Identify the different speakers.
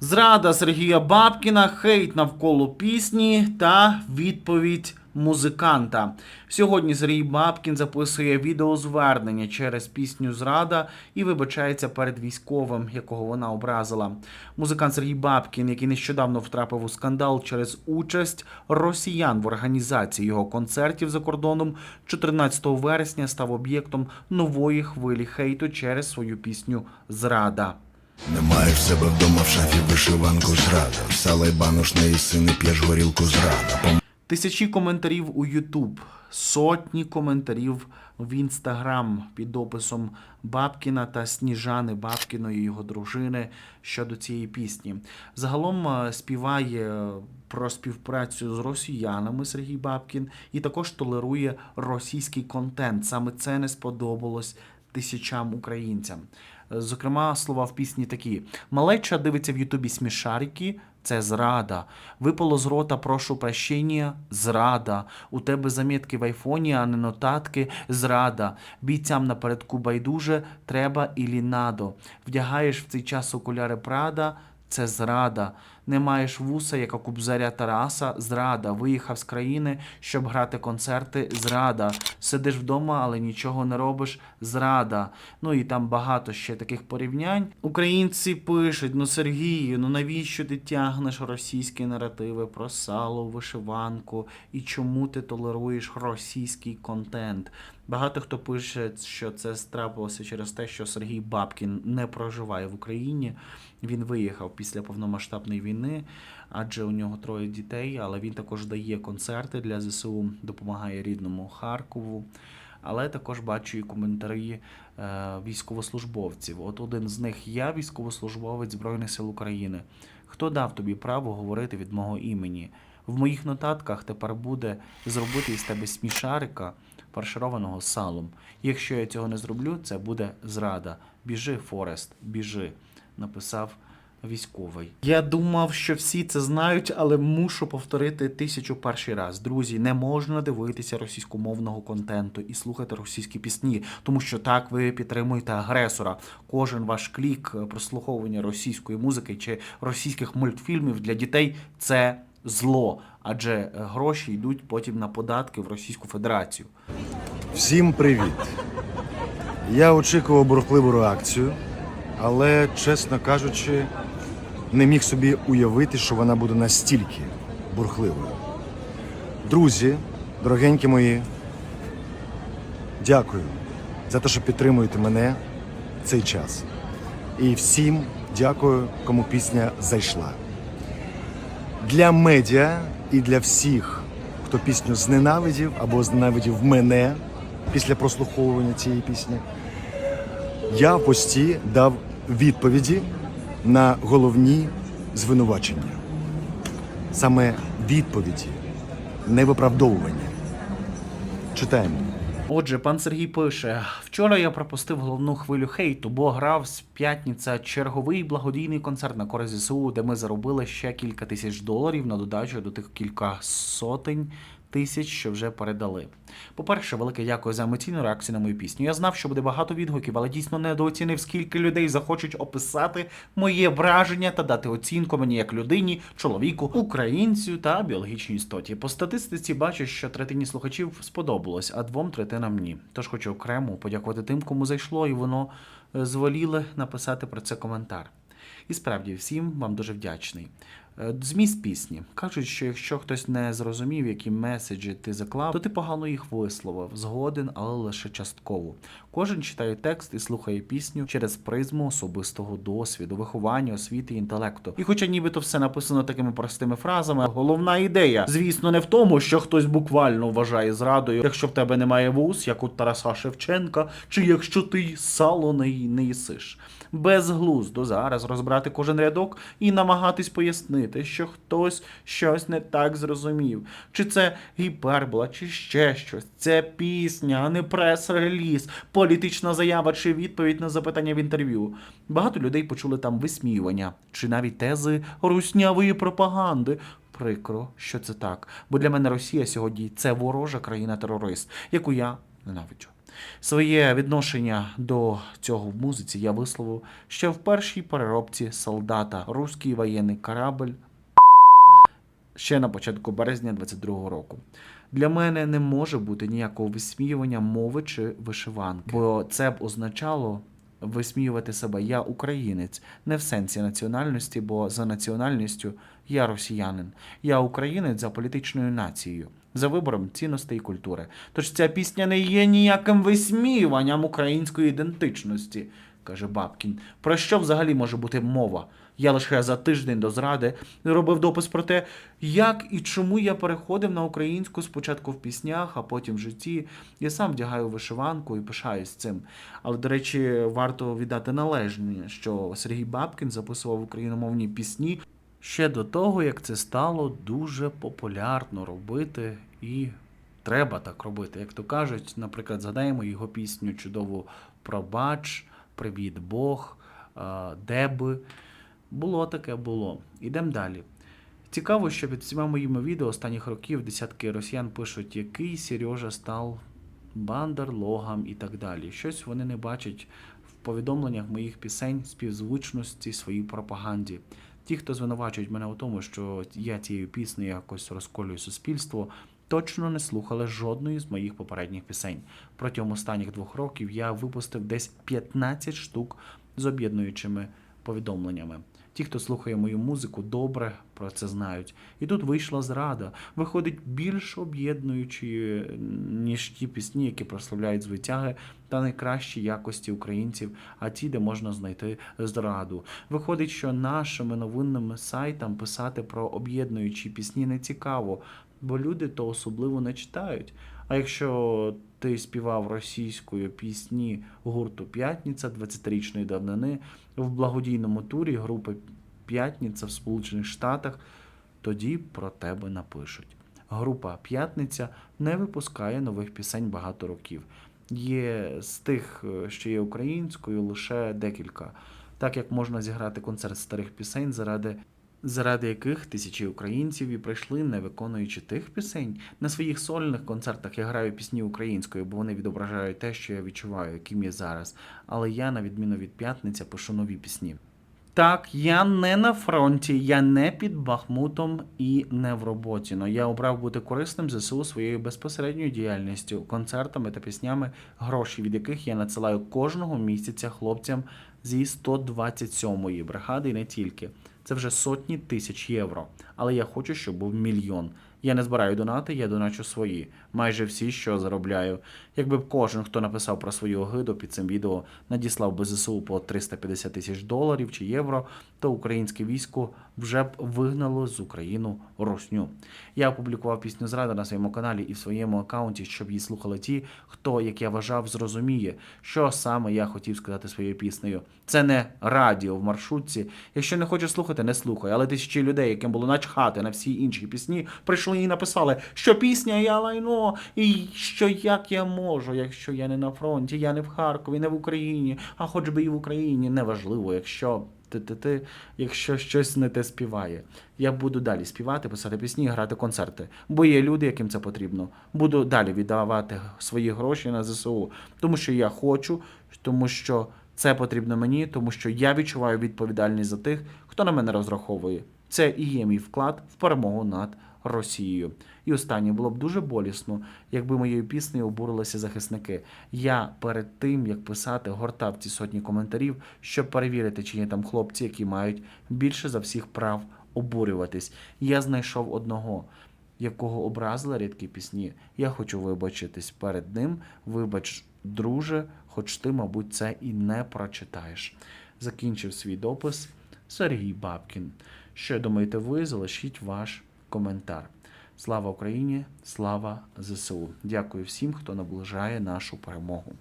Speaker 1: Зрада Сергія Бабкіна, хейт навколо пісні та відповідь музиканта. Сьогодні Сергій Бабкін записує відеозвернення через пісню Зрада і вибачається перед військовим, якого вона образила. Музикант Сергій Бабкін, який нещодавно втрапив у скандал через участь росіян в організації його концертів за кордоном, 14 вересня став об'єктом нової хвилі хейту через свою пісню Зрада.
Speaker 2: Немає в себе вдома в шафі вишиванку зрада. Салай баношний сини п'єш горілку зрада. Пом-
Speaker 1: Тисячі коментарів у Ютуб, сотні коментарів в Інстаграм під описом Бабкіна та Сніжани Бабкіної його дружини щодо цієї пісні. Загалом е, співає про співпрацю з росіянами Сергій Бабкін і також толерує російський контент. Саме це не сподобалось тисячам українцям. Зокрема, слова в пісні такі: Малеча дивиться в Ютубі смішарики. Це зрада. Випало з рота, прошу прощення, зрада. У тебе замітки в айфоні, а не нотатки, зрада. Бійцям напередку байдуже, треба ілі надо. Вдягаєш в цей час окуляри Прада, це зрада. Не маєш вуса, як кубзаря Тараса, зрада. Виїхав з країни, щоб грати концерти, зрада. Сидиш вдома, але нічого не робиш, зрада. Ну і там багато ще таких порівнянь. Українці пишуть: ну Сергію, ну навіщо ти тягнеш російські наративи про сало, вишиванку і чому ти толеруєш російський контент? Багато хто пише, що це трапилося через те, що Сергій Бабкін не проживає в Україні. Він виїхав після повномасштабної війни, адже у нього троє дітей, але він також дає концерти для ЗСУ, допомагає рідному Харкову. Але також бачу і коментарі е, військовослужбовців. От один з них я, військовослужбовець Збройних сил України. Хто дав тобі право говорити від мого імені? В моїх нотатках тепер буде зробити із тебе смішарика, фаршированого салом. Якщо я цього не зроблю, це буде зрада. Біжи, Форест, біжи, написав військовий. Я думав, що всі це знають, але мушу повторити тисячу перший раз. Друзі, не можна дивитися російськомовного контенту і слухати російські пісні, тому що так ви підтримуєте агресора. Кожен ваш клік е, прослуховування російської музики чи російських мультфільмів для дітей це зло, адже е, гроші йдуть потім на податки в Російську Федерацію.
Speaker 3: Всім привіт! Я очікував бурхливу реакцію, але, чесно кажучи, не міг собі уявити, що вона буде настільки бурхливою. Друзі, дорогенькі мої, дякую за те, що підтримуєте мене в цей час. І всім дякую, кому пісня зайшла. Для медіа і для всіх, хто пісню зненавидів або зненавидів мене після прослуховування цієї пісні, я в пості дав відповіді на головні звинувачення. Саме відповіді, не виправдовування. Читаємо.
Speaker 1: Отже, пан Сергій пише: вчора я пропустив головну хвилю хейту, бо грав з п'ятниця черговий благодійний концерт на користь ЗСУ, де ми заробили ще кілька тисяч доларів на додачу до тих кілька сотень. Тисяч, що вже передали. По-перше, велике дякую за емоційну реакцію на мою пісню. Я знав, що буде багато відгуків, але дійсно недооцінив, скільки людей захочуть описати моє враження та дати оцінку мені як людині, чоловіку, українцю та біологічній істоті. По статистиці бачу, що третині слухачів сподобалось, а двом третинам ні. Тож хочу окремо подякувати тим, кому зайшло, і воно е, зволіли написати про це коментар. І справді всім вам дуже вдячний. Е, Зміст пісні кажуть, що якщо хтось не зрозумів, які меседжі ти заклав, то ти погано їх висловив, згоден, але лише частково. Кожен читає текст і слухає пісню через призму особистого досвіду, виховання, освіти інтелекту. І хоча нібито все написано такими простими фразами, головна ідея, звісно, не в тому, що хтось буквально вважає зрадою, якщо в тебе немає вуз, як у Тараса Шевченка, чи якщо ти сало не, не їсиш. Безглуздо зараз розбирати кожен рядок і намагатись пояснити, що хтось щось не так зрозумів. Чи це гіпербола, чи ще щось. Це пісня, а не прес-реліз, політична заява чи відповідь на запитання в інтерв'ю. Багато людей почули там висміювання, чи навіть тези руснявої пропаганди. Прикро, що це так. Бо для мене Росія сьогодні це ворожа країна-терорист, яку я ненавиджу. Своє відношення до цього в музиці я висловив ще в першій переробці солдата Руський воєнний корабль ще на початку березня 22-го року. Для мене не може бути ніякого висміювання мови чи вишиванки, бо це б означало висміювати себе. Я українець, не в сенсі національності, бо за національністю я росіянин. Я українець за політичною нацією, за вибором цінностей і культури. Тож ця пісня не є ніяким висміюванням української ідентичності, каже Бабкін. Про що взагалі може бути мова? Я лише за тиждень до зради робив допис про те, як і чому я переходив на українську спочатку в піснях, а потім в житті. Я сам вдягаю вишиванку і пишаюсь цим. Але, до речі, варто віддати належне, що Сергій Бабкін записував україномовні пісні ще до того, як це стало дуже популярно робити і треба так робити. Як то кажуть, наприклад, згадаємо його пісню чудову Пробач, Привіт Бог, Де би. Було таке, було. Ідемо далі. Цікаво, що під всіма моїми відео останніх років десятки росіян пишуть, який Сережа став бандерлогом і так далі. Щось вони не бачать в повідомленнях моїх пісень співзвучності своїй пропаганді. Ті, хто звинувачують мене у тому, що я цією піснею якось розколюю суспільство, точно не слухали жодної з моїх попередніх пісень. Протягом останніх двох років я випустив десь 15 штук з об'єднуючими повідомленнями. Ті, хто слухає мою музику, добре про це знають. І тут вийшла зрада. Виходить більш об'єднуючі, ніж ті пісні, які прославляють звитяги та найкращі якості українців, а ті, де можна знайти зраду. Виходить, що нашими новинними сайтам писати про об'єднуючі пісні не цікаво, бо люди то особливо не читають. А якщо ти співав російською пісні гурту П'ятниця 20-річної давнини в благодійному турі групи П'ятниця в Сполучених Штатах, тоді про тебе напишуть. Група П'ятниця не випускає нових пісень багато років. Є з тих, е, що є українською, лише декілька. Так як можна зіграти концерт старих пісень заради заради яких тисячі українців і прийшли, не виконуючи тих пісень. На своїх сольних концертах я граю пісні українською, бо вони відображають те, що я відчуваю, яким я зараз. Але я, на відміну від п'ятниця, пишу нові пісні. Так, я не на фронті, я не під Бахмутом і не в роботі. Но я обрав бути корисним ЗСУ своєю безпосередньою діяльністю, концертами та піснями, гроші від яких я надсилаю кожного місяця хлопцям зі 127-ї бригади і не тільки. Це вже сотні тисяч євро. Але я хочу, щоб був мільйон. Я не збираю донати, я доначу свої. Майже всі, що заробляю. Якби б кожен, хто написав про свою огиду під цим відео, надіслав би ЗСУ по 350 тисяч доларів чи євро, то українське військо вже б вигнало з Україну русню. Я опублікував пісню Зрада на своєму каналі і в своєму аккаунті, щоб її слухали ті, хто, як я вважав, зрозуміє, що саме я хотів сказати своєю піснею. Це не радіо в маршрутці. Якщо не хочеш слухати, не слухай. Але тисячі людей, яким було начхати на всі інші пісні, прийшли і написали, що пісня я лайно, і що як я можу, якщо я не на фронті, я не в Харкові, не в Україні, а хоч би і в Україні, неважливо, якщо. Ти-ти-ти, якщо щось не те співає. Я буду далі співати, писати пісні, грати концерти. Бо є люди, яким це потрібно. Буду далі віддавати свої гроші на ЗСУ, тому що я хочу, тому що це потрібно мені, тому що я відчуваю відповідальність за тих, хто на мене розраховує. Це і є мій вклад в перемогу над Росією. І останнє було б дуже болісно, якби моєю піснею обурилися захисники. Я перед тим як писати, гортав ці сотні коментарів, щоб перевірити, чи є там хлопці, які мають більше за всіх прав обурюватись. Я знайшов одного. Якого образили рідкі пісні, я хочу вибачитись перед ним. Вибач, друже, хоч ти, мабуть, це і не прочитаєш. Закінчив свій допис Сергій Бабкін. Що думаєте ви? Залишіть ваш коментар. Слава Україні! Слава ЗСУ! Дякую всім, хто наближає нашу перемогу.